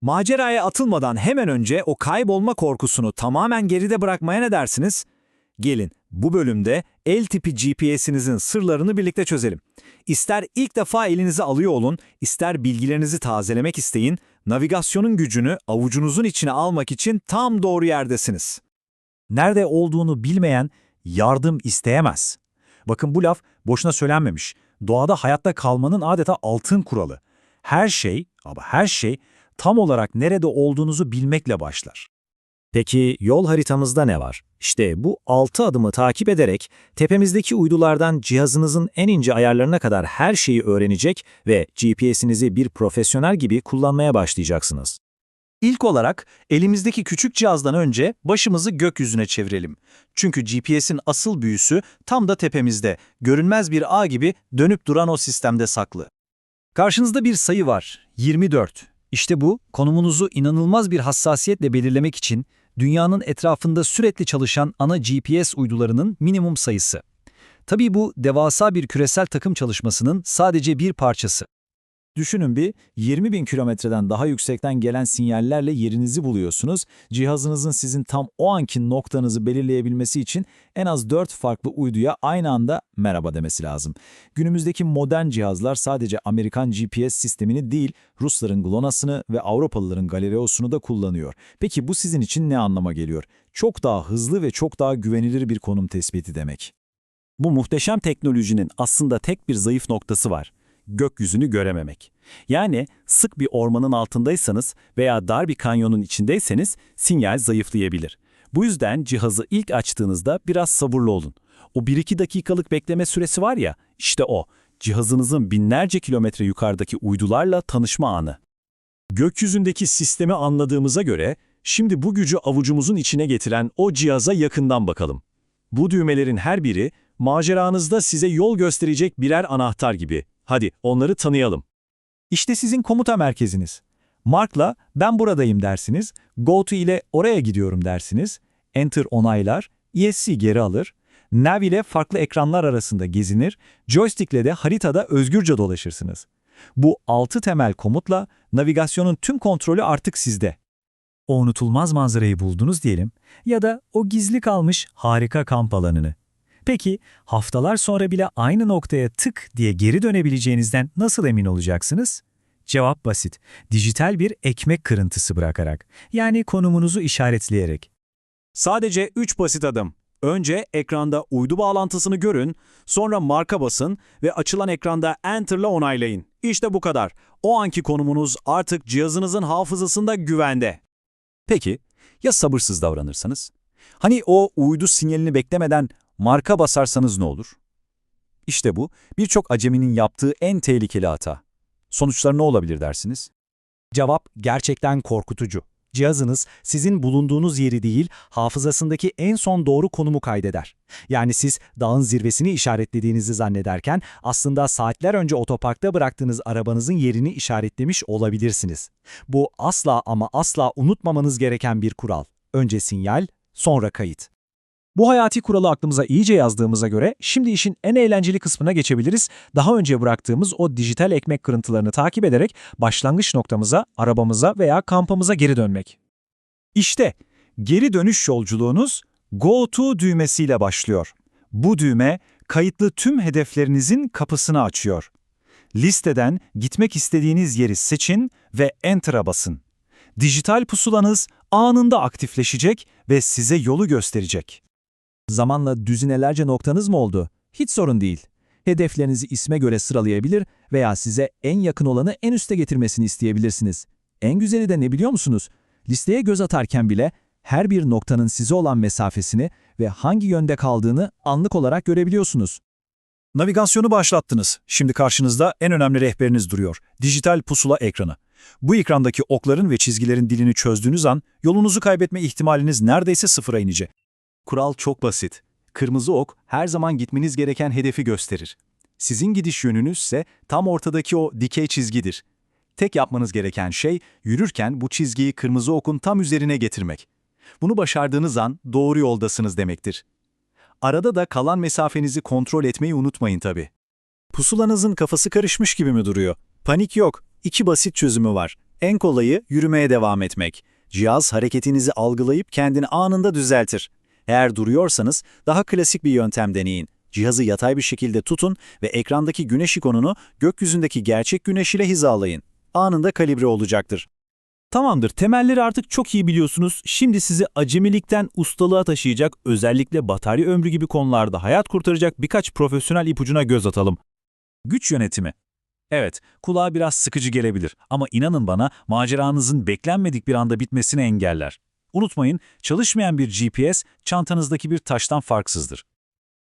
Maceraya atılmadan hemen önce o kaybolma korkusunu tamamen geride bırakmaya ne dersiniz? Gelin bu bölümde el tipi GPS'inizin sırlarını birlikte çözelim. İster ilk defa elinize alıyor olun, ister bilgilerinizi tazelemek isteyin, navigasyonun gücünü avucunuzun içine almak için tam doğru yerdesiniz. Nerede olduğunu bilmeyen yardım isteyemez. Bakın bu laf boşuna söylenmemiş. Doğada hayatta kalmanın adeta altın kuralı. Her şey ama her şey tam olarak nerede olduğunuzu bilmekle başlar. Peki yol haritamızda ne var? İşte bu 6 adımı takip ederek tepemizdeki uydulardan cihazınızın en ince ayarlarına kadar her şeyi öğrenecek ve GPS'inizi bir profesyonel gibi kullanmaya başlayacaksınız. İlk olarak elimizdeki küçük cihazdan önce başımızı gökyüzüne çevirelim. Çünkü GPS'in asıl büyüsü tam da tepemizde, görünmez bir ağ gibi dönüp duran o sistemde saklı. Karşınızda bir sayı var, 24. İşte bu, konumunuzu inanılmaz bir hassasiyetle belirlemek için dünyanın etrafında sürekli çalışan ana GPS uydularının minimum sayısı. Tabii bu devasa bir küresel takım çalışmasının sadece bir parçası. Düşünün bir 20 bin kilometreden daha yüksekten gelen sinyallerle yerinizi buluyorsunuz. Cihazınızın sizin tam o anki noktanızı belirleyebilmesi için en az 4 farklı uyduya aynı anda merhaba demesi lazım. Günümüzdeki modern cihazlar sadece Amerikan GPS sistemini değil, Rusların GLONASS'ını ve Avrupalıların Galileo'sunu da kullanıyor. Peki bu sizin için ne anlama geliyor? Çok daha hızlı ve çok daha güvenilir bir konum tespiti demek. Bu muhteşem teknolojinin aslında tek bir zayıf noktası var. Gökyüzünü görememek. Yani sık bir ormanın altındaysanız veya dar bir kanyonun içindeyseniz sinyal zayıflayabilir. Bu yüzden cihazı ilk açtığınızda biraz sabırlı olun. O 1-2 dakikalık bekleme süresi var ya, işte o. Cihazınızın binlerce kilometre yukarıdaki uydularla tanışma anı. Gökyüzündeki sistemi anladığımıza göre, şimdi bu gücü avucumuzun içine getiren o cihaza yakından bakalım. Bu düğmelerin her biri, maceranızda size yol gösterecek birer anahtar gibi. Hadi onları tanıyalım. İşte sizin komuta merkeziniz. Mark'la ben buradayım dersiniz, Go to ile oraya gidiyorum dersiniz, Enter onaylar, ESC geri alır, Nav ile farklı ekranlar arasında gezinir, joystick ile de haritada özgürce dolaşırsınız. Bu altı temel komutla navigasyonun tüm kontrolü artık sizde. O unutulmaz manzarayı buldunuz diyelim ya da o gizli kalmış harika kamp alanını. Peki haftalar sonra bile aynı noktaya tık diye geri dönebileceğinizden nasıl emin olacaksınız? Cevap basit. Dijital bir ekmek kırıntısı bırakarak. Yani konumunuzu işaretleyerek. Sadece 3 basit adım. Önce ekranda uydu bağlantısını görün, sonra marka basın ve açılan ekranda Enter'la onaylayın. İşte bu kadar. O anki konumunuz artık cihazınızın hafızasında güvende. Peki, ya sabırsız davranırsanız? Hani o uydu sinyalini beklemeden marka basarsanız ne olur? İşte bu, birçok aceminin yaptığı en tehlikeli hata. Sonuçları ne olabilir dersiniz? Cevap gerçekten korkutucu. Cihazınız sizin bulunduğunuz yeri değil, hafızasındaki en son doğru konumu kaydeder. Yani siz dağın zirvesini işaretlediğinizi zannederken aslında saatler önce otoparkta bıraktığınız arabanızın yerini işaretlemiş olabilirsiniz. Bu asla ama asla unutmamanız gereken bir kural. Önce sinyal, sonra kayıt. Bu hayati kuralı aklımıza iyice yazdığımıza göre şimdi işin en eğlenceli kısmına geçebiliriz. Daha önce bıraktığımız o dijital ekmek kırıntılarını takip ederek başlangıç noktamıza, arabamıza veya kampımıza geri dönmek. İşte geri dönüş yolculuğunuz Go To düğmesiyle başlıyor. Bu düğme kayıtlı tüm hedeflerinizin kapısını açıyor. Listeden gitmek istediğiniz yeri seçin ve Enter'a basın. Dijital pusulanız anında aktifleşecek ve size yolu gösterecek. Zamanla düzinelerce noktanız mı oldu? Hiç sorun değil. Hedeflerinizi isme göre sıralayabilir veya size en yakın olanı en üste getirmesini isteyebilirsiniz. En güzeli de ne biliyor musunuz? Listeye göz atarken bile her bir noktanın size olan mesafesini ve hangi yönde kaldığını anlık olarak görebiliyorsunuz. Navigasyonu başlattınız. Şimdi karşınızda en önemli rehberiniz duruyor. Dijital pusula ekranı. Bu ekrandaki okların ve çizgilerin dilini çözdüğünüz an yolunuzu kaybetme ihtimaliniz neredeyse sıfıra inecek. Kural çok basit. Kırmızı ok her zaman gitmeniz gereken hedefi gösterir. Sizin gidiş yönünüz ise tam ortadaki o dikey çizgidir. Tek yapmanız gereken şey yürürken bu çizgiyi kırmızı okun tam üzerine getirmek. Bunu başardığınız an doğru yoldasınız demektir. Arada da kalan mesafenizi kontrol etmeyi unutmayın tabii. Pusulanızın kafası karışmış gibi mi duruyor? Panik yok. İki basit çözümü var. En kolayı yürümeye devam etmek. Cihaz hareketinizi algılayıp kendini anında düzeltir. Eğer duruyorsanız daha klasik bir yöntem deneyin. Cihazı yatay bir şekilde tutun ve ekrandaki güneş ikonunu gökyüzündeki gerçek güneş ile hizalayın. Anında kalibre olacaktır. Tamamdır, temelleri artık çok iyi biliyorsunuz. Şimdi sizi acemilikten ustalığa taşıyacak, özellikle batarya ömrü gibi konularda hayat kurtaracak birkaç profesyonel ipucuna göz atalım. Güç yönetimi. Evet, kulağa biraz sıkıcı gelebilir ama inanın bana maceranızın beklenmedik bir anda bitmesini engeller. Unutmayın, çalışmayan bir GPS çantanızdaki bir taştan farksızdır.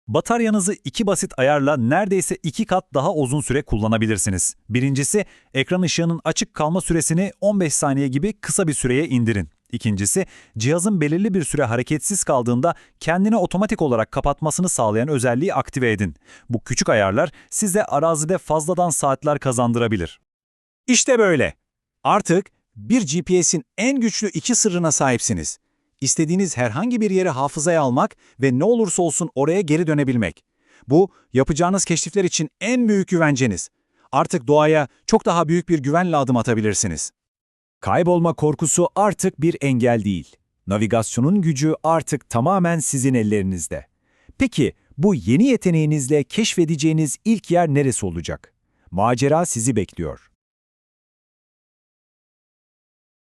Bataryanızı iki basit ayarla neredeyse iki kat daha uzun süre kullanabilirsiniz. Birincisi, ekran ışığının açık kalma süresini 15 saniye gibi kısa bir süreye indirin. İkincisi, cihazın belirli bir süre hareketsiz kaldığında kendini otomatik olarak kapatmasını sağlayan özelliği aktive edin. Bu küçük ayarlar size arazide fazladan saatler kazandırabilir. İşte böyle. Artık bir GPS'in en güçlü iki sırrına sahipsiniz. İstediğiniz herhangi bir yeri hafızaya almak ve ne olursa olsun oraya geri dönebilmek. Bu, yapacağınız keşifler için en büyük güvenceniz. Artık doğaya çok daha büyük bir güvenle adım atabilirsiniz. Kaybolma korkusu artık bir engel değil. Navigasyonun gücü artık tamamen sizin ellerinizde. Peki bu yeni yeteneğinizle keşfedeceğiniz ilk yer neresi olacak? Macera sizi bekliyor.